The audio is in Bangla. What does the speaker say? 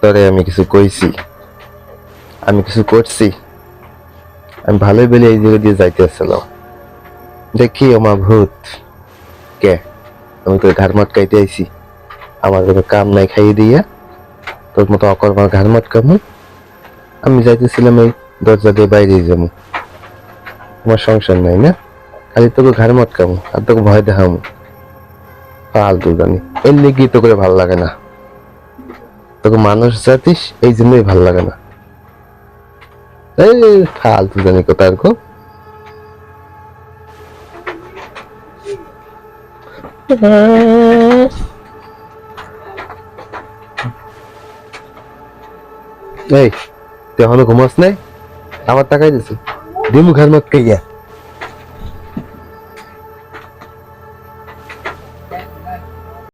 তরে আমি কিছু কইছি। আমি কিছু করছি। আমি ভালোই বেলে এই জায়গা দিয়ে যাইতে দেখি ওমা ভূত। কে? আমি তোর ঘাড় মটকাইতে আইছি। আমার কোনো কাম নাই খাইয়ে দিয়া। তোর মতো অকর্মার ঘাড় মটকামু। আমি যাইতেছিলাম এই দরজা দিয়ে বাইরে যাব আমার সংসার নাই না? খালি তোকে ঘাড় মটকামু আর তোকে ভয় দেখামু। ফালতু জানি। এর লেগে তো করে ভালো লাগে না। তোকে মানুষ জাতিস, এই জন্যই ভালো লাগে না। এই ফালতু জানি কোথায় গো এই, তুই এখনও ঘুমাস নাই? আমার টাকাই দিছি। দিমু ঘর মত কে গিয়া